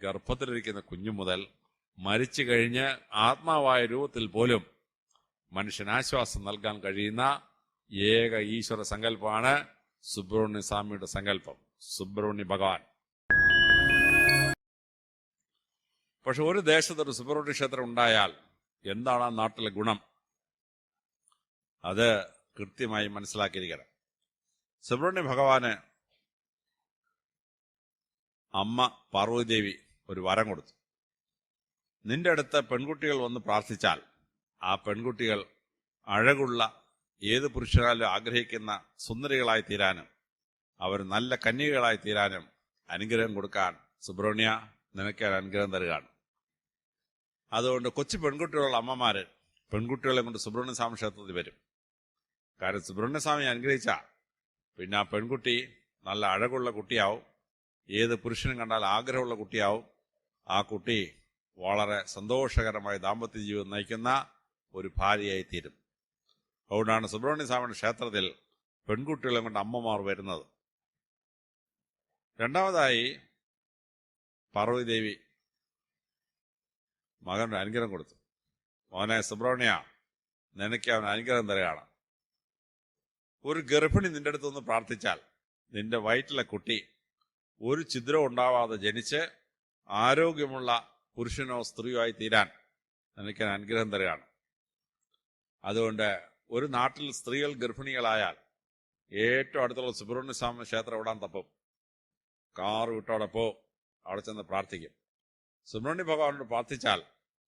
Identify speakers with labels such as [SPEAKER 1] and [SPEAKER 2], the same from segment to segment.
[SPEAKER 1] ഗർഭത്തിലിരിക്കുന്ന കുഞ്ഞു മുതൽ മരിച്ചു കഴിഞ്ഞ് ആത്മാവായ രൂപത്തിൽ പോലും മനുഷ്യന് ആശ്വാസം നൽകാൻ കഴിയുന്ന ഏക ഈശ്വര സങ്കല്പമാണ് സുബ്രഹ്മണ്യ സ്വാമിയുടെ സങ്കല്പം. സുബ്രഹ്മണ്യ ഭഗവാൻ. പക്ഷെ ഒരു ദേശത്ത് ഒരു സുബ്രഹ്മണ്യ ക്ഷേത്രം ഉണ്ടായാൽ എന്താണ് ആ നാട്ടിലെ ഗുണം? അത് കൃത്യമായി മനസ്സിലാക്കിയിരിക്കണം. സുബ്രഹ്മണ്യ ഭഗവാന് അമ്മ പാർവതിദേവി ഒരു വരം കൊടുത്തു. നിന്റെ അടുത്ത് പെൺകുട്ടികൾ വന്ന് പ്രാർത്ഥിച്ചാൽ ആ പെൺകുട്ടികൾ അഴകുള്ള ഏത് പുരുഷനാലും ആഗ്രഹിക്കുന്ന സുന്ദരികളായി തീരാനും അവർ നല്ല കന്യകകളായി തീരാനും അനുഗ്രഹം കൊടുക്കാൻ സുബ്രഹ്മണ്യ നിനക്ക് അനുഗ്രഹം തരുകയാണ്. അതുകൊണ്ട് കൊച്ചു പെൺകുട്ടികളുള്ള അമ്മമാർ പെൺകുട്ടികളെ കൊണ്ട് സുബ്രഹ്മണ്യ സ്വാമി ക്ഷേത്രത്തിൽ വരും. കാരണം സുബ്രഹ്മണ്യ സ്വാമി അനുഗ്രഹിച്ച പിന്നെ ആ പെൺകുട്ടി നല്ല അഴകുള്ള കുട്ടിയാവും. ഏത് പുരുഷനും കണ്ടാൽ ആഗ്രഹമുള്ള കുട്ടിയാവും. ആ കുട്ടി വളരെ സന്തോഷകരമായ ദാമ്പത്യ ജീവിതം നയിക്കുന്ന ഒരു ഭാര്യയായി തീരും അതുകൊണ്ടാണ് സുബ്രഹ്മണ്യ സ്വാമിയുടെ ക്ഷേത്രത്തിൽ പെൺകുട്ടികളെ കൊണ്ട് അമ്മമാർ വരുന്നത്. രണ്ടാമതായി പാർവതിദേവി മകനൊരു അനുഗ്രഹം കൊടുത്തു. മോനെ സുബ്രഹ്മണ്യ നിനക്ക് അവൻ അനുഗ്രഹം തരികയാണ്. ഒരു ഗർഭിണി നിന്റെ അടുത്തൊന്ന് പ്രാർത്ഥിച്ചാൽ നിന്റെ വയറ്റിലെ കുട്ടി ഒരു ഛിദ്രവും ഉണ്ടാവാതെ ജനിച്ച് ആരോഗ്യമുള്ള പുരുഷനോ സ്ത്രീയോ ആയി തീരാൻ നിനക്ക് അനുഗ്രഹം തരികയാണ്. അതുകൊണ്ട് ഒരു നാട്ടിൽ സ്ത്രീകൾ ഗർഭിണികളായാൽ ഏറ്റവും അടുത്തുള്ള സുബ്രഹ്മണ്യ സ്വാമി ക്ഷേത്രം ഇടാൻ തപ്പും? കാർ വിട്ടോടെ പോ അവിടെ ചെന്ന് പ്രാർത്ഥിക്കും. സുബ്രഹ്മണ്യ ഭഗവാനോട് പ്രാർത്ഥിച്ചാൽ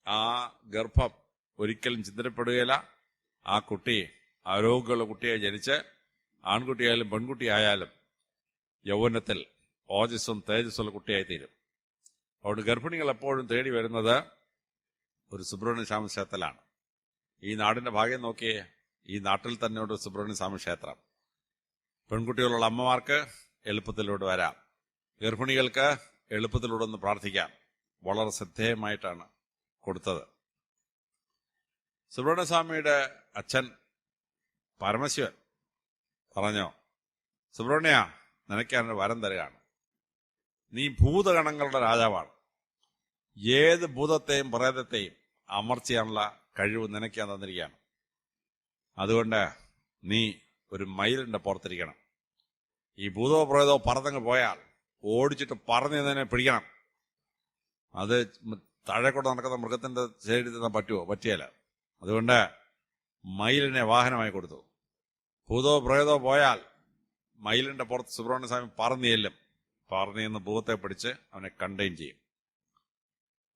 [SPEAKER 1] ആ ഗർഭം ഒരിക്കലും ചിന്തപ്പെടുകയില്ല ആ കുട്ടി ആരോഗ്യമുള്ള കുട്ടിയെ ജനിച്ച് ആൺകുട്ടിയായാലും പെൺകുട്ടിയായാലും യൗവനത്തിൽ ഓജസ്സും തേജസ്സുള്ള കുട്ടിയായി തീരും അതുകൊണ്ട് ഗർഭിണികൾ എപ്പോഴും തേടി വരുന്നത് ഒരു സുബ്രഹ്മണ്യ സ്വാമി ക്ഷേത്രത്തിലാണ്. ഈ നാടിന്റെ ഭാഗ്യം നോക്കിയേ ഈ നാട്ടിൽ തന്നെ ഒരു സുബ്രഹ്മണ്യ സ്വാമി ക്ഷേത്രം. പെൺകുട്ടികളുള്ള അമ്മമാർക്ക് എളുപ്പത്തിലൂടെ വരാം. ഗർഭിണികൾക്ക് എളുപ്പത്തിലൂടെ ഒന്ന് പ്രാർത്ഥിക്കാം. വളരെ ശ്രദ്ധേയമായിട്ടാണ് കൊടുത്തത്. സുബ്രഹ്മണ്യസ്വാമിയുടെ അച്ഛൻ പരമശിവൻ പറഞ്ഞോ സുബ്രഹ്മണ്യ നിനക്കാൻ വരം തരുകയാണ്. നീ ഭൂതഗണങ്ങളുടെ രാജാവാണ്. ഏത് ഭൂതത്തെയും പ്രേതത്തെയും അമർച്ചയാനുള്ള കഴിവ് നിനക്ക് തന്നിരിക്കുകയാണ്. അതുകൊണ്ട് നീ ഒരു മയിലിന്റെ പുറത്തിരിക്കണം. ഈ ഭൂതോ പ്രേതോ പറന്നങ്ങ് പോയാൽ ഓടിച്ചിട്ട് പറഞ്ഞു തന്നെ പിടിക്കണം. അത് താഴെ കൊണ്ട് നടക്കുന്ന മൃഗത്തിന്റെ ശരീരത്തിൽ നിന്ന് പറ്റുമോ പറ്റിയല്ല അതുകൊണ്ട് മയിലിനെ വാഹനമായി കൊടുത്തു. ഭൂതോ പ്രേതോ പോയാൽ മയിലിന്റെ പുറത്ത് സുബ്രഹ്മണ്യ സ്വാമി പറന്നു ചെല്ലും ചെന്ന് ഭൂതത്തെ പിടിച്ച് അവനെ കണ്ടെയ്ൻ ചെയ്യും.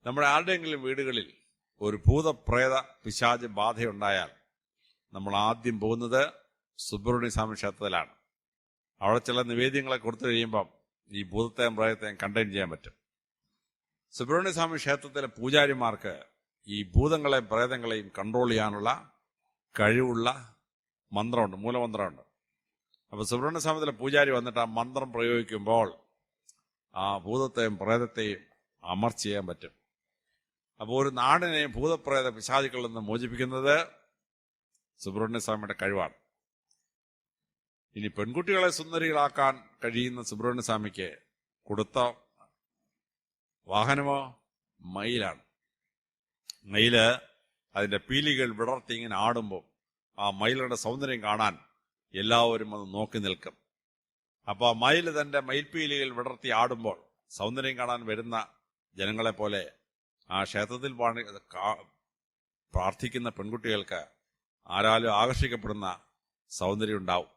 [SPEAKER 1] നമ്മുടെ ആരുടെയെങ്കിലും വീടുകളിൽ ഒരു ഭൂതപ്രേത പിശാജ് ബാധയുണ്ടായാൽ നമ്മൾ ആദ്യം പോകുന്നത് സുബ്രഹ്മണ്യ സ്വാമി ക്ഷേത്രത്തിലാണ്. അവിടെ ചില നിവേദ്യങ്ങളെ കൊടുത്തു കഴിയുമ്പം ഈ ഭൂതത്തെയും പ്രേതത്തെയും കണ്ടെയ്ൻ ചെയ്യാൻ പറ്റും. സുബ്രഹ്മണ്യ സ്വാമി ക്ഷേത്രത്തിലെ പൂജാരിമാർക്ക് ഈ ഭൂതങ്ങളെയും പ്രേതങ്ങളെയും കൺട്രോൾ ചെയ്യാനുള്ള കഴിവുള്ള മന്ത്രമുണ്ട് മൂലമന്ത്രമുണ്ട്. അപ്പോൾ സുബ്രഹ്മണ്യ സ്വാമിത്തിലെ പൂജാരി വന്നിട്ട് ആ മന്ത്രം പ്രയോഗിക്കുമ്പോൾ ആ ഭൂതത്തെയും പ്രേതത്തെയും അമർച്ച ചെയ്യാൻ പറ്റും. അപ്പോൾ ഒരു നാടിനെ ഭൂതപ്രേത പിശാചുക്കളിൽ നിന്ന് മോചിപ്പിക്കുന്നത് സുബ്രഹ്മണ്യസ്വാമിയുടെ കഴിവാണ്. ഇനി പെൺകുട്ടികളെ സുന്ദരികളാക്കാൻ കഴിയുന്ന സുബ്രഹ്മണ്യസ്വാമിക്ക് കൊടുത്ത വാഹനമോ മയിലാണ്. മയിൽ അതിന്റെ പീലികൾ വിടർത്തി ഇങ്ങനെ ആടുമ്പോൾ ആ മയിലുടെ സൗന്ദര്യം കാണാൻ എല്ലാവരും അത് നോക്കി നിൽക്കും. അപ്പൊ ആ മയിൽ തന്റെ മയിൽപീലികൾ വിടർത്തി ആടുമ്പോൾ സൗന്ദര്യം കാണാൻ വരുന്ന ജനങ്ങളെ പോലെ ആ ക്ഷേത്രത്തിൽ പ്രാർത്ഥിക്കുന്ന പെൺകുട്ടികൾക്ക് ആരാലും ആകർഷിക്കപ്പെടുന്ന സൗന്ദര്യം ഉണ്ടാവും.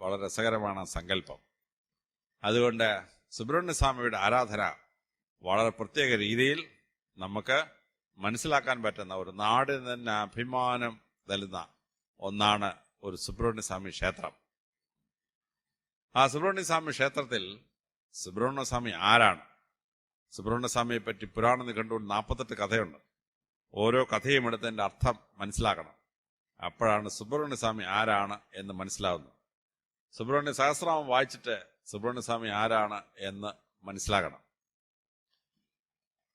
[SPEAKER 1] വളരെ രസകരമാണ് സങ്കല്പം. അതുകൊണ്ട് സുബ്രഹ്മണ്യസ്വാമിയുടെ ആരാധന വളരെ പ്രത്യേക രീതിയിൽ നമുക്ക് മനസ്സിലാക്കാൻ പറ്റുന്ന ഒരു നാടിന് തന്നെ അഭിമാനം നൽകുന്ന ഒന്നാണ് ഒരു സുബ്രഹ്മണ്യസ്വാമി ക്ഷേത്രം. ആ സുബ്രഹ്മണ്യസ്വാമി ക്ഷേത്രത്തിൽ സുബ്രഹ്മണ്യസ്വാമി ആരാണ്? സുബ്രഹ്മണ്യ സ്വാമിയെ പറ്റി പുരാണം കണ്ടുകൊണ്ട് നാൽപ്പത്തെട്ട് കഥയുണ്ട്. ഓരോ കഥയും എടുത്ത് എന്റെ അർത്ഥം മനസ്സിലാക്കണം. അപ്പോഴാണ് സുബ്രഹ്മണ്യസ്വാമി ആരാണ് എന്ന് മനസ്സിലാവുന്നത്. സുബ്രഹ്മണ്യ സഹസ്രനാമം വായിച്ചിട്ട് സുബ്രഹ്മണ്യസ്വാമി ആരാണ് എന്ന് മനസ്സിലാക്കണം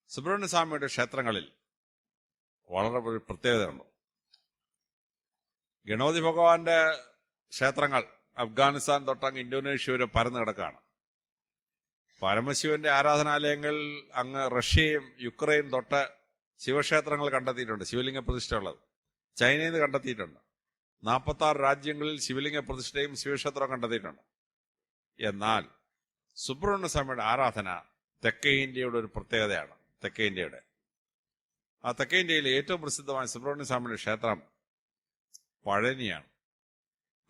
[SPEAKER 1] സുബ്രഹ്മണ്യസ്വാമിയുടെ ക്ഷേത്രങ്ങളിൽ വളരെ ഒരു പ്രത്യേകതയുണ്ട്. ഗണപതി ഭഗവാന്റെ ക്ഷേത്രങ്ങൾ അഫ്ഗാനിസ്ഥാൻ തൊട്ടങ്ങ് ഇന്തോനേഷ്യ വരെ പരന്നു കിടക്കാണ് പരമശിവന്റെ ആരാധനാലയങ്ങൾ അങ്ങ് റഷ്യയും യുക്രൈൻ തൊട്ട് ശിവക്ഷേത്രങ്ങൾ കണ്ടെത്തിയിട്ടുണ്ട് ശിവലിംഗ പ്രതിഷ്ഠ ഉള്ളത് ചൈനയിൽ നിന്ന് കണ്ടെത്തിയിട്ടുണ്ട്. നാൽപ്പത്തി ആറ് രാജ്യങ്ങളിൽ ശിവലിംഗ പ്രതിഷ്ഠയും ശിവക്ഷേത്രവും കണ്ടെത്തിയിട്ടുണ്ട്. എന്നാൽ സുബ്രഹ്മണ്യ സ്വാമിയുടെ ആരാധന തെക്കേ ഇന്ത്യയുടെ ഒരു പ്രത്യേകതയാണ് തെക്കേ ഇന്ത്യയുടെ. ആ തെക്കേ ഇന്ത്യയിലെ ഏറ്റവും പ്രസിദ്ധമായ സുബ്രഹ്മണ്യ സ്വാമിയുടെ ക്ഷേത്രം പഴനിയാണ്.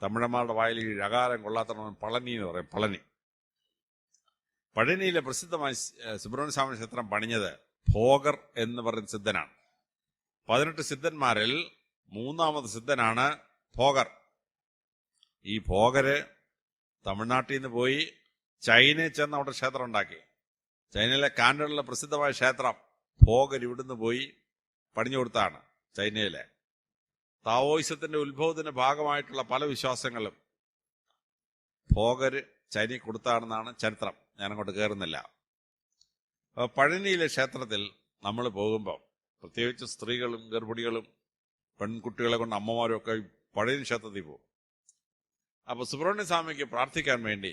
[SPEAKER 1] തമിഴന്മാരുടെ വായിൽ ഈ രകാരം കൊള്ളാത്തവണ്ണം പളനി എന്ന് പറയും പളനി. പഴനിയിലെ പ്രസിദ്ധമായ സുബ്രഹ്മണ്യ സ്വാമി ക്ഷേത്രം പണിഞ്ഞത് ഭോഗർ എന്ന് പറയുന്ന സിദ്ധനാണ്. പതിനെട്ട് സിദ്ധന്മാരിൽ മൂന്നാമത് സിദ്ധനാണ് ഭോഗർ. ഈ ഭോഗര് തമിഴ്നാട്ടിൽ നിന്ന് പോയി ചൈനയിൽ ചെന്ന് അവിടെ ക്ഷേത്രം ഉണ്ടാക്കി. ചൈനയിലെ കാൻഡണിലെ പ്രസിദ്ധമായ ക്ഷേത്രം ഭോഗർ ഇവിടുന്ന് പോയി പണിഞ്ഞു കൊടുത്താണ് ചൈനയിലെ. താവോയിസത്തിന്റെ ഉത്ഭവത്തിന്റെ ഭാഗമായിട്ടുള്ള പല വിശ്വാസങ്ങളും ഭോഗര് ചൈനയിൽ കൊടുത്താണെന്നാണ് ചരിത്രം. ഞാൻ അങ്ങോട്ട് കയറുന്നില്ല അപ്പോൾ പഴനിയിലെ ക്ഷേത്രത്തിൽ നമ്മൾ പോകുമ്പോൾ പ്രത്യേകിച്ച് സ്ത്രീകളും ഗർഭിണികളും പെൺകുട്ടികളെ കൊണ്ട് അമ്മമാരും ഒക്കെ പഴയ ക്ഷേത്രത്തിൽ പോകും. അപ്പോൾ സുബ്രഹ്മണ്യ സ്വാമിക്ക് പ്രാർത്ഥിക്കാൻ വേണ്ടി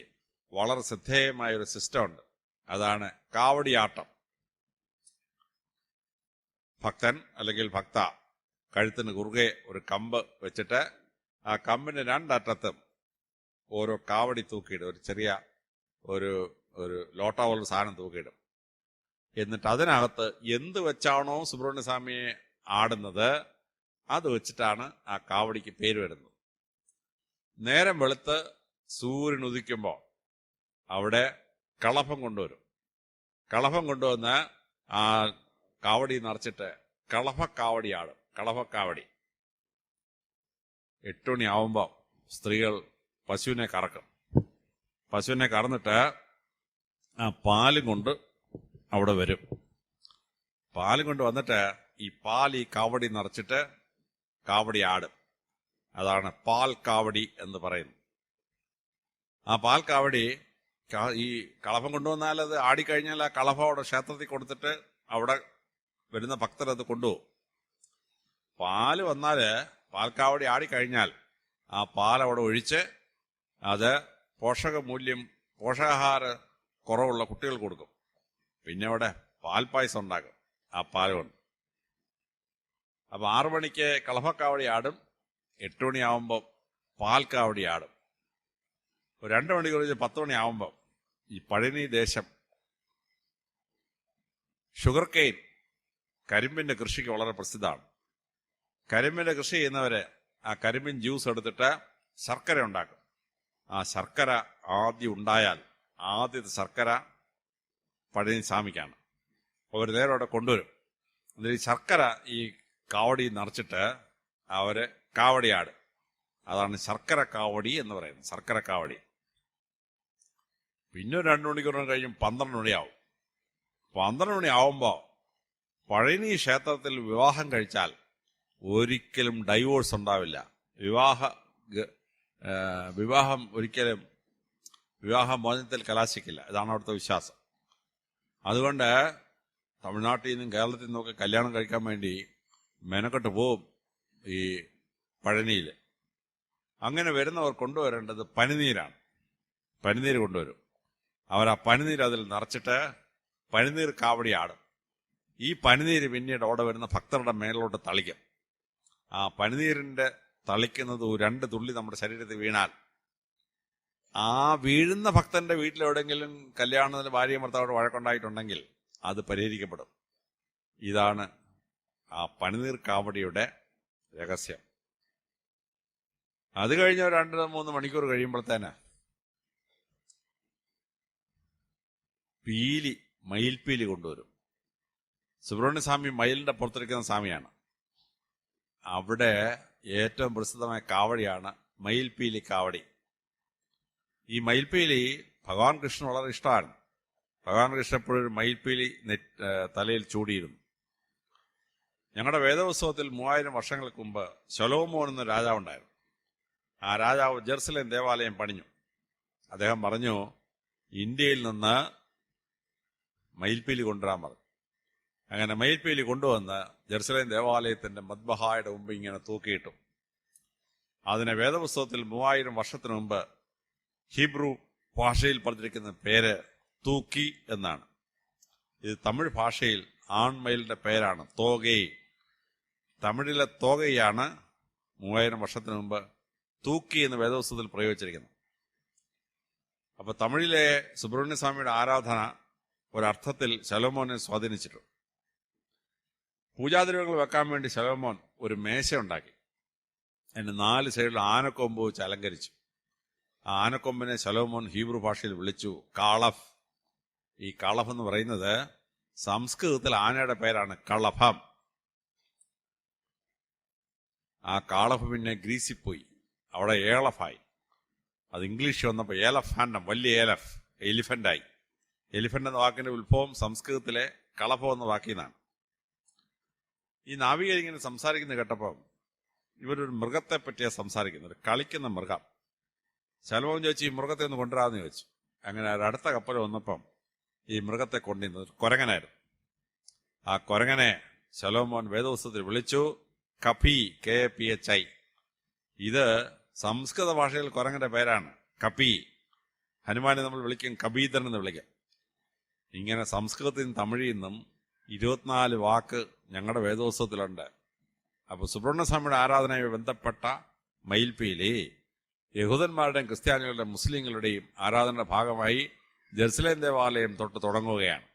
[SPEAKER 1] വളരെ ശ്രദ്ധേയമായ ഒരു സിസ്റ്റം ഉണ്ട്. അതാണ് കാവടിയാട്ടം. ഭക്തൻ അല്ലെങ്കിൽ ഭക്ത കഴുത്തിന് കുറുകെ ഒരു കമ്പ് വെച്ചിട്ട് ആ കമ്പിന്റെ രണ്ടറ്റത്തും ഓരോ കാവടി തൂക്കിയിട്ട് ഒരു ചെറിയ ഒരു ഒരു ലോട്ട പോലുള്ള സാധനം തൂക്കിയിടും. എന്നിട്ട് അതിനകത്ത് എന്ത് വെച്ചാണോ സുബ്രഹ്മണ്യസ്വാമിയെ ആടുന്നത് അത് വെച്ചിട്ടാണ് ആ കാവടിക്ക് പേര് വരുന്നത്. നേരം വെളുത്ത് സൂര്യൻ ഉദിക്കുമ്പോൾ അവിടെ കളഭം കൊണ്ടുവരും. കളഭം കൊണ്ടുവന്ന് ആ കാവടി നിറച്ചിട്ട് കളഭക്കാവടി ആടും. കളഭക്കാവടി. എട്ടുമണി ആവുമ്പോൾ സ്ത്രീകൾ പശുവിനെ കറക്കും. പശുവിനെ കറന്നിട്ട് ആ പാലും കൊണ്ട് അവിടെ വരും. പാലും കൊണ്ട് വന്നിട്ട് ഈ പാൽ ഈ കാവടി നിറച്ചിട്ട് കാവടി ആടും. അതാണ് പാൽ കാവടി എന്ന് പറയുന്നത്. ആ പാൽ കാവടി ഈ കളഭം കൊണ്ടുവന്നാൽ അത് ആടിക്കഴിഞ്ഞാൽ ആ കളഭ അവിടെ ക്ഷേത്രത്തിൽ കൊടുത്തിട്ട് അവിടെ വരുന്ന ഭക്തർ അത് കൊണ്ടുപോകും. പാൽ വന്നാൽ പാൽക്കാവടി ആടിക്കഴിഞ്ഞാൽ ആ പാൽ അവിടെ ഒഴിച്ച് അത് പോഷക മൂല്യം പോഷകാഹാര കുറവുള്ള കുട്ടികൾ കൊടുക്കും. പിന്നെ അവിടെ പാൽപ്പായസം ഉണ്ടാക്കും. ആ പാൽ കൊണ്ട്. അപ്പൊ ആറു മണിക്ക് കളഭക്കാവടി ആടും. എട്ട് മണിയാവുമ്പോൾ പാൽക്കാവടി ആടും. ഒരു രണ്ട് മണിക്കൂർ കഴിഞ്ഞ് പത്ത് മണിയാവുമ്പോൾ ഈ പഴനി ദേശം ഷുഗർ കെയിൻ കരിമ്പിന്റെ കൃഷിക്ക് വളരെ പ്രസിദ്ധമാണ്. കരിമ്പിന്റെ കൃഷി ചെയ്യുന്നവരെ ആ കരിമ്പിൻ ജ്യൂസ് എടുത്തിട്ട് ശർക്കര ഉണ്ടാക്കും. ആ ശർക്കര ആദ്യം ഉണ്ടായാൽ ആദ്യത്തെ ശർക്കര പഴനിസ്വാമിക്കാണ് അവർ നേരം അവിടെ കൊണ്ടുവരും. എന്നിട്ട് ഈ ശർക്കര ഈ കാവടി നിറച്ചിട്ട് അവർ കാവടിയാട് അതാണ് ശർക്കര കാവടി എന്ന് പറയുന്നത്. ശർക്കര കാവടി. പിന്നെ ഒരു രണ്ടു മണിക്കൂർ കഴിയും പന്ത്രണ്ട് മണിയാവും. പന്ത്രണ്ട് മണി ആവുമ്പോൾ പഴനി ക്ഷേത്രത്തിൽ വിവാഹം കഴിച്ചാൽ ഒരിക്കലും ഡൈവോഴ്സ് ഉണ്ടാവില്ല. വിവാഹ വിവാഹം ഒരിക്കലും വിവാഹ മോചനത്തിൽ കലാശിക്കില്ല. ഇതാണ് അവിടുത്തെ വിശ്വാസം. അതുകൊണ്ട് തമിഴ്നാട്ടിൽ നിന്നും കേരളത്തിൽ നിന്നൊക്കെ കല്യാണം കഴിക്കാൻ വേണ്ടി മെനക്കെട്ട് പോവും ഈ പഴനിയിൽ. അങ്ങനെ വരുന്നവർ കൊണ്ടുവരേണ്ടത് പനിനീരാണ്. പനിനീര് കൊണ്ടുവരും. അവർ ആ പനിനീര് അതിൽ നിറച്ചിട്ട് പനിനീർ കാവടി ആടും. ഈ പനിനീര് പിന്നീട് അവിടെ വരുന്ന ഭക്തരുടെ മേലോട്ട് തളിക്കും. ആ പനിനീരിന്റെ തളിക്കുന്നത് രണ്ട് തുള്ളി നമ്മുടെ ശരീരത്തിൽ വീണാൽ ആ വീഴുന്ന ഭക്തന്റെ വീട്ടിലെവിടെങ്കിലും കല്യാണത്തിന് ഭാര്യ ഭർത്താവോട് വഴക്കുണ്ടായിട്ടുണ്ടെങ്കിൽ അത് പരിഹരിക്കപ്പെടും. ഇതാണ് ആ പനിനീർ കാവടിയുടെ രഹസ്യം. അത് കഴിഞ്ഞ രണ്ട് മൂന്ന് മണിക്കൂർ കഴിയുമ്പോഴത്തേന് പീലി മയിൽപീലി കൊണ്ടുവരും. സുബ്രഹ്മണ്യസ്വാമി മയിലിന്റെ പുറത്തിരിക്കുന്ന സ്വാമിയാണ്. അവിടെ ഏറ്റവും പ്രസിദ്ധമായ കാവടിയാണ് മയിൽപീലി കാവടി. ഈ മയിൽപ്പീലി ഭഗവാൻ കൃഷ്ണൻ വളരെ ഇഷ്ടമാണ്. ഭഗവാൻ കൃഷ്ണൻ എപ്പോഴും മയിൽപ്പീലി തലയിൽ ചൂടിയിരുന്നു ഞങ്ങളുടെ വേദോത്സവത്തിൽ മൂവായിരം വർഷങ്ങൾക്ക് മുമ്പ് ശൊലോമോൻ എന്ന രാജാവ് ഉണ്ടായിരുന്നു. ആ രാജാവ് ജെറുസലേം ദേവാലയം പണിഞ്ഞു. അദ്ദേഹം പറഞ്ഞു ഇന്ത്യയിൽ നിന്ന് മയിൽപ്പീലി കൊണ്ടുവരാൻ പറഞ്ഞു. അങ്ങനെ മയിൽപ്പീലി കൊണ്ടുവന്ന് ജെറുസലേം ദേവാലയത്തിന്റെ മദ്ബഹായുടെ മുമ്പ് ഇങ്ങനെ തൂക്കിയിട്ടു. അതിനെ വേദപുസ്തകത്തിൽ മൂവായിരം വർഷത്തിനു മുമ്പ് ഹീബ്രു ഭാഷയിൽ പറഞ്ഞിരിക്കുന്ന പേര് തൂക്കി എന്നാണ്. ഇത് തമിഴ് ഭാഷയിൽ ആൺമയിലിന്റെ പേരാണ് തോകൈ. തമിഴിലെ തോകയാണ് മൂവായിരം വർഷത്തിന് മുമ്പ് തൂക്കി എന്ന് വേദവസ്തുത്തിൽ പ്രയോഗിച്ചിരിക്കുന്നത്. അപ്പൊ തമിഴിലെ സുബ്രഹ്മണ്യ സ്വാമിയുടെ ആരാധന ഒരർത്ഥത്തിൽ ശലോമോനെ സ്വാധീനിച്ചിട്ടുണ്ട് പൂജാദ്രവ്യങ്ങൾ വെക്കാൻ വേണ്ടി ശലോമോൻ ഒരു മേശ ഉണ്ടാക്കി. അതിന് നാല് സൈഡിൽ ആനക്കൊമ്പ് വെച്ച് അലങ്കരിച്ചു. ആനക്കൊമ്പിനെ ശലോമോൻ ഹീബ്രു ഭാഷയിൽ വിളിച്ചു. കാളഫ്. ഈ കളഫ് എന്ന് പറയുന്നത് സംസ്കൃതത്തിൽ ആനയുടെ പേരാണ് കളഭം. ആ കാളഫ് പിന്നെ ഗ്രീസിൽ പോയി അവിടെ ഏളഫായി. അത് ഇംഗ്ലീഷ് വന്നപ്പോൾ ഏലഫാൻഡം വലിയ ഏലഫ് എലിഫന്റായി. എലിഫന്റ് എന്ന വാക്കിന്റെ ഉത്ഭവം സംസ്കൃതത്തിലെ കളഭം എന്ന വാക്കിൽ നിന്നാണ് ഈ നാവികർ ഇങ്ങനെ സംസാരിക്കുന്നത് കേട്ടപ്പോൾ ഇവരൊരു മൃഗത്തെ പറ്റിയാണ് സംസാരിക്കുന്നത്. കളിക്കുന്ന മൃഗം. ശലോമോൻ ചോദിച്ചു ഈ മൃഗത്തെ ഒന്ന് കൊണ്ടുവരാമെന്ന് ചോദിച്ചു. അങ്ങനെ അടുത്ത കപ്പൽ വന്നപ്പം ഈ മൃഗത്തെ കൊണ്ടിരുന്നത് കുരങ്ങനായിരുന്നു. ആ കൊരങ്ങനെ ശലോമോൻ വേദപുസ്തകത്തിൽ വിളിച്ചു കഫി കെ പി എച്ച് ഐ. ഇത് സംസ്കൃത ഭാഷയിൽ കുരങ്ങന്റെ പേരാണ്. കപി ഹനുമാനെ നമ്മൾ വിളിക്കും കബീധരൻ എന്ന് വിളിക്കാം. ഇങ്ങനെ സംസ്കൃതത്തിൽ നിന്നും തമിഴിൽ നിന്നും ഇരുപത്തിനാല് വാക്ക് ഞങ്ങളുടെ വേദോത്സവത്തിലുണ്ട് അപ്പൊ സുബ്രഹ്മണ്യസ്വാമിയുടെ ആരാധനയുമായി ബന്ധപ്പെട്ട മയിൽപ്പീലി. യഹൂദന്മാരുടെയും ക്രിസ്ത്യാനികളുടെയും മുസ്ലിങ്ങളുടെയും ആരാധനയുടെ ഭാഗമായി ജെറുസലേം ദേവാലയം തൊട്ട് തുടങ്ങുകയാണ്.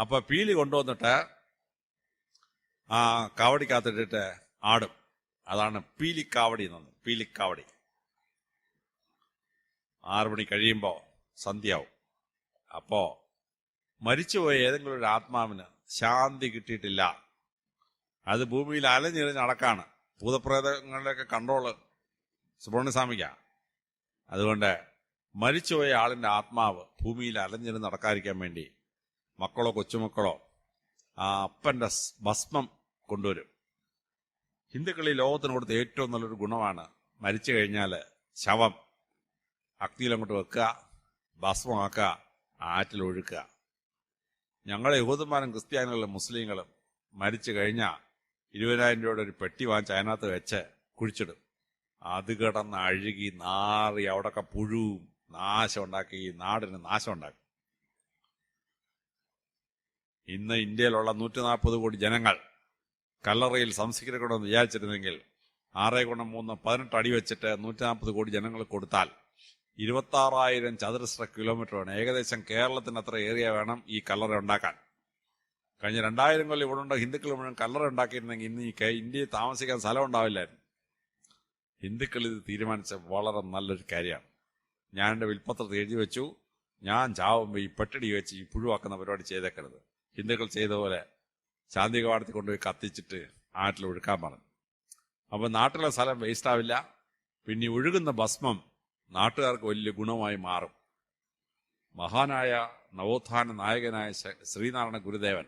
[SPEAKER 1] അപ്പോൾ പീലി കൊണ്ടുവന്നിട്ട് ആ കാവടിക്കകത്തിട്ടിട്ട് ആടും. അതാണ് പീലിക്കാവടി എന്നത് പീലിക്കാവടി. ആറു മണി കഴിയുമ്പോൾ സന്ധ്യാവും അപ്പോൾ മരിച്ചുപോയ ഏതെങ്കിലും ഒരു ആത്മാവിന് ശാന്തി കിട്ടിയിട്ടില്ല. അത് ഭൂമിയിൽ അലഞ്ഞിരിഞ്ഞ് നടക്കാണ്. ഭൂതപ്രേതങ്ങളുടെയൊക്കെ കൺട്രോൾ സുബ്രഹ്മണ്യസ്വാമിക്ക അതുകൊണ്ട് മരിച്ചുപോയ ആളിന്റെ ആത്മാവ് ഭൂമിയിൽ അലഞ്ഞിരുന്ന് നടക്കാതിരിക്കാൻ വേണ്ടി മക്കളോ കൊച്ചുമക്കളോ ആ അപ്പന്റെ ഭസ്മം കൊണ്ടുവരും. ഹിന്ദുക്കൾ ഈ ലോകത്തിന് കൊടുത്ത ഏറ്റവും നല്ലൊരു ഗുണമാണ് മരിച്ചു കഴിഞ്ഞാൽ ശവം. അഗ്നിയിൽ അങ്ങോട്ട് വെക്കുക ഭസ്മമാക്കുക ആറ്റിലൊഴുക്കുക ഞങ്ങളെ യഹൂദന്മാരും ക്രിസ്ത്യാനികളും മുസ്ലിങ്ങളും മരിച്ചു കഴിഞ്ഞാൽ ഇരുപതിനായിരം രൂപയുടെ ഒരു പെട്ടി വാങ്ങിച്ച് അതിനകത്ത് വെച്ച് കുഴിച്ചിടും. അത് കിടന്ന് അഴുകി നാറി അവിടൊക്കെ പുഴുവും നാശം ഉണ്ടാക്കി നാടിന് നാശം ഉണ്ടാക്കി. ഇന്ന് ഇന്ത്യയിലുള്ള നൂറ്റി നാൽപ്പത് കോടി ജനങ്ങൾ കല്ലറയിൽ സംസ്കരിക്കണമെന്ന് വിചാരിച്ചിരുന്നെങ്കിൽ ആറ് ഗുണം മൂന്ന് പതിനെട്ട് അടി വെച്ചിട്ട് നൂറ്റി നാൽപ്പത് കോടി ജനങ്ങൾ കൊടുത്താൽ ഇരുപത്തി ആറായിരം ചതുരശ്ര കിലോമീറ്റർ വേണം ഏകദേശം കേരളത്തിന് അത്ര ഏരിയ വേണം ഈ കല്ലറ ഉണ്ടാക്കാൻ. കഴിഞ്ഞ രണ്ടായിരം കൊല്ലം ഇവിടെ ഉണ്ട്. ഹിന്ദുക്കൾ മുഴുവൻ കല്ലറ ഉണ്ടാക്കിയിരുന്നെങ്കിൽ ഇന്ന് ഈ ഇന്ത്യയിൽ താമസിക്കാൻ സ്ഥലം ഉണ്ടാവില്ലായിരുന്നു. ഹിന്ദുക്കൾ ഇത് തീരുമാനിച്ച വളരെ നല്ലൊരു കാര്യമാണ്. ഞാൻ എന്റെ വിൽപ്പത്രത്തിൽ എഴുതി വെച്ചു. ഞാൻ ചാവുമ്പോൾ ഈ പെട്ടടി വെച്ച് ഈ പുഴുവാക്കുന്ന പരിപാടി ചെയ്തേക്കരുത്. ഹിന്ദുക്കൾ ചെയ്ത പോലെ ശാന്തി കവാടത്തിൽ കൊണ്ടുപോയി കത്തിച്ചിട്ട് ആറ്റിൽ ഒഴുക്കാൻ പറഞ്ഞു. അപ്പോൾ നാട്ടിലെ സ്ഥലം വേസ്റ്റ് ആവില്ല. പിന്നെ ഒഴുകുന്ന ഭസ്മം നാട്ടുകാർക്ക് വലിയ ഗുണമായി മാറും. മഹാനായ നവോത്ഥാന നായകനായ ശ്രീനാരായണ ഗുരുദേവൻ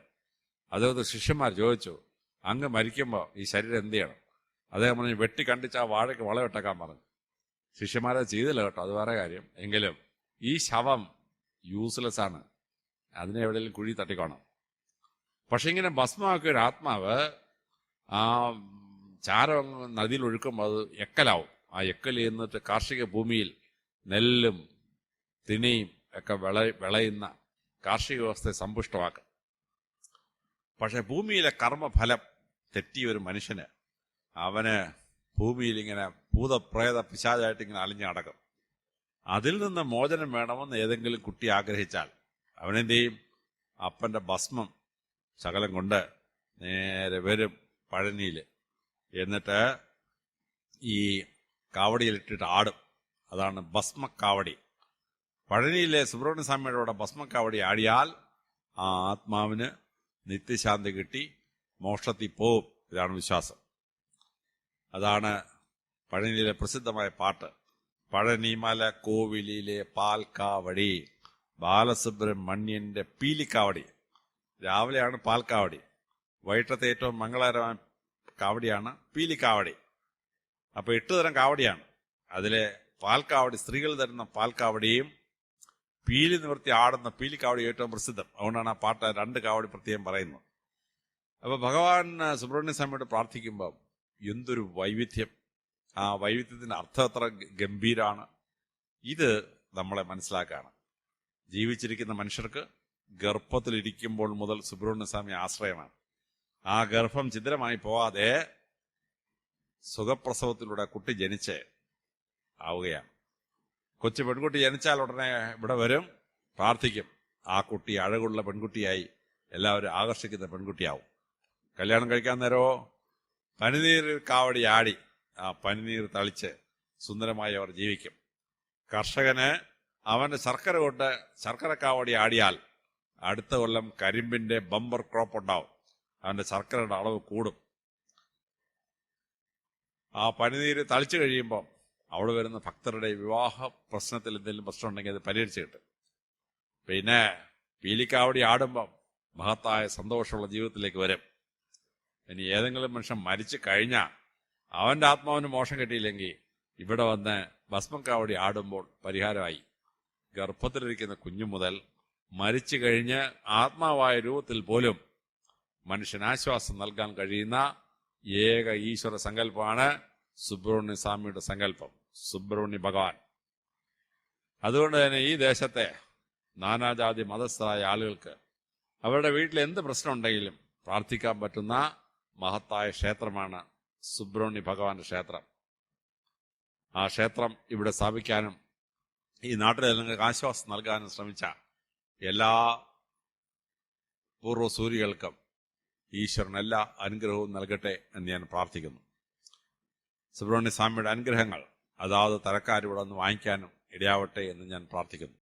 [SPEAKER 1] അദ്ദേഹത്തെ ശിഷ്യന്മാർ ചോദിച്ചു അങ്ങ് മരിക്കുമ്പോൾ ഈ ശരീരം എന്ത് ചെയ്യണം? അദ്ദേഹം പറഞ്ഞു വെട്ടി കണ്ടിച്ച് ആ വാഴയ്ക്ക് വളമിട്ടേക്കാൻ പറഞ്ഞു. ശിഷ്യന്മാരെ ചെയ്തില്ല കേട്ടോ അത് വേറെ കാര്യം. എങ്കിലും ഈ ശവം യൂസ്ലെസ് ആണ്. അതിനെ എവിടെയെങ്കിലും കുഴി തട്ടിക്കോണം. പക്ഷെ ഇങ്ങനെ ഭസ്മമാക്കിയ ഒരു ആത്മാവ് ആ ചാരം നദിയിൽ ഒഴുക്കുമ്പോൾ അത് എക്കലാവും. ആ എക്കൽ എന്നിട്ട് കാർഷിക ഭൂമിയിൽ നെല്ലും തിണിയും ഒക്കെ വിള വിളയുന്ന കാർഷിക വ്യവസ്ഥയെ സമ്പുഷ്ടമാക്കും. പക്ഷെ ഭൂമിയിലെ കർമ്മഫലം തെറ്റിയ ഒരു മനുഷ്യന് അവന് ഭൂമിയിൽ ഇങ്ങനെ ഭൂതപ്രേത പിശാചായിട്ട് ഇങ്ങനെ അലിഞ്ഞു നടക്കും അതിൽ നിന്ന് മോചനം വേണമെന്ന് ഏതെങ്കിലും കുട്ടി ആഗ്രഹിച്ചാൽ അവനെന്ത് ചെയ്യും അപ്പന്റെ ഭസ്മം ശകലം കൊണ്ട് നേരെ വരും പഴനിയിൽ എന്നിട്ട് ഈ കാവടിയിലിട്ടിട്ട് ആടും. അതാണ് ഭസ്മക്കാവടി. പഴനിയിലെ സുബ്രഹ്മണ്യ സ്വാമിയുടെ കൂടെ ഭസ്മക്കാവടി ആടിയാൽ ആ ആത്മാവിന് നിത്യശാന്തി കിട്ടി മോക്ഷത്തിൽ പോവും. ഇതാണ് വിശ്വാസം. അതാണ് പഴനിയിലെ പ്രസിദ്ധമായ പാട്ട്. പഴനിമല കോവിലിലെ പാൽക്കാവടി ബാലസുബ്രഹ്മണ്യന്റെ പീലിക്കാവടി. രാവിലെയാണ് പാൽക്കാവടി. വൈകിട്ടത്തെ ഏറ്റവും മംഗളകരമായ കാവടിയാണ് പീലിക്കാവടി. അപ്പോൾ എട്ട് തരം കാവടിയാണ്. അതിലെ പാൽക്കാവടി സ്ത്രീകൾ തരുന്ന പാൽക്കാവടിയും പീലി നിവർത്തി ആടുന്ന പീലിക്കാവടി ഏറ്റവും പ്രസിദ്ധം. അതുകൊണ്ടാണ് ആ പാട്ട് രണ്ട് കാവടി പ്രത്യേകം പറയുന്നത്. അപ്പോൾ ഭഗവാൻ സുബ്രഹ്മണ്യ സ്വാമിയോട് പ്രാർത്ഥിക്കുമ്പോൾ എന്തൊരു വൈവിധ്യം. ആ വൈവിധ്യത്തിന്റെ അർത്ഥം അത്ര ഗംഭീരാണ്. ഇത് നമ്മളെ മനസ്സിലാക്കാണ്. ജീവിച്ചിരിക്കുന്ന മനുഷ്യർക്ക് ഗർഭത്തിലിരിക്കുമ്പോൾ മുതൽ സുബ്രഹ്മണ്യ സ്വാമി ആശ്രയമാണ്. ആ ഗർഭം ഛിദ്രമായി പോവാതെ സുഖപ്രസവത്തിലൂടെ കുട്ടി ജനിച്ച് ആവുകയാണ്. കൊച്ചു പെൺകുട്ടി ജനിച്ചാൽ ഉടനെ ഇവിടെ വരും പ്രാർത്ഥിക്കും. ആ കുട്ടി അഴകുള്ള പെൺകുട്ടിയായി എല്ലാവരും ആകർഷിക്കുന്ന പെൺകുട്ടിയാവും. കല്യാണം കഴിക്കാൻ നേരമോ? പനിനീർ കാവടി ആടി ആ പനിനീർ തളിച്ച് സുന്ദരമായി അവർ ജീവിക്കും. കർഷകന് അവന്റെ ശർക്കര കൊണ്ട് ശർക്കര കാവടി ആടിയാൽ അടുത്ത കൊല്ലം കരിമ്പിന്റെ ബമ്പർ ക്രോപ്പ് ഉണ്ടാവും. അവന്റെ ശർക്കരയുടെ അളവ് കൂടും. ആ പനിനീര് തളിച്ചു കഴിയുമ്പോൾ അവിടെ വരുന്ന ഭക്തരുടെ വിവാഹ പ്രശ്നത്തിൽ എന്തെങ്കിലും പ്രശ്നമുണ്ടെങ്കിൽ അത് പരിഹരിച്ചു കിട്ടും. പിന്നെ പീലിക്കാവടി ആടുമ്പം മഹത്തായ സന്തോഷമുള്ള ജീവിതത്തിലേക്ക് വരും. ഇനി ഏതെങ്കിലും മനുഷ്യൻ മരിച്ചു കഴിഞ്ഞാൽ അവന്റെ ആത്മാവിന് മോശം കിട്ടിയില്ലെങ്കിൽ ഇവിടെ വന്ന് ഭസ്മക്കാവടി ആടുമ്പോൾ പരിഹാരമായി. ഗർഭത്തിലിരിക്കുന്ന കുഞ്ഞു മുതൽ മരിച്ചു കഴിഞ്ഞ് ആത്മാവായ രൂപത്തിൽ പോലും മനുഷ്യന് ആശ്വാസം നൽകാൻ കഴിയുന്ന ഏക ഈശ്വര സങ്കല്പമാണ് സുബ്രഹ്മണ്യ സ്വാമിയുടെ സങ്കല്പം സുബ്രഹ്മണ്യ ഭഗവാൻ. അതുകൊണ്ട് തന്നെ ഈ ദേശത്തെ നാനാജാതി മതസ്ഥരായ ആളുകൾക്ക് അവരുടെ വീട്ടിൽ എന്ത് പ്രശ്നം ഉണ്ടെങ്കിലും പ്രാർത്ഥിക്കാൻ പറ്റുന്ന മഹത്തായ ക്ഷേത്രമാണ് സുബ്രഹ്മണ്യ ഭഗവാന്റെ ക്ഷേത്രം. ആ ക്ഷേത്രം ഇവിടെ സ്ഥാപിക്കാനും ഈ നാട്ടിലെ ജനങ്ങൾക്ക് ആശ്വാസം നൽകാനും ശ്രമിച്ച എല്ലാ പൂർവസൂരികൾക്കും ഈശ്വരൻ എല്ലാ അനുഗ്രഹവും നൽകട്ടെ എന്ന് ഞാൻ പ്രാർത്ഥിക്കുന്നു. സുബ്രഹ്മണ്യ സ്വാമിയുടെ അനുഗ്രഹങ്ങൾ അതാത് തരക്കാരിവിടെ നിന്ന് വാങ്ങിക്കാനും ഇടയാവട്ടെ എന്ന് ഞാൻ പ്രാർത്ഥിക്കുന്നു.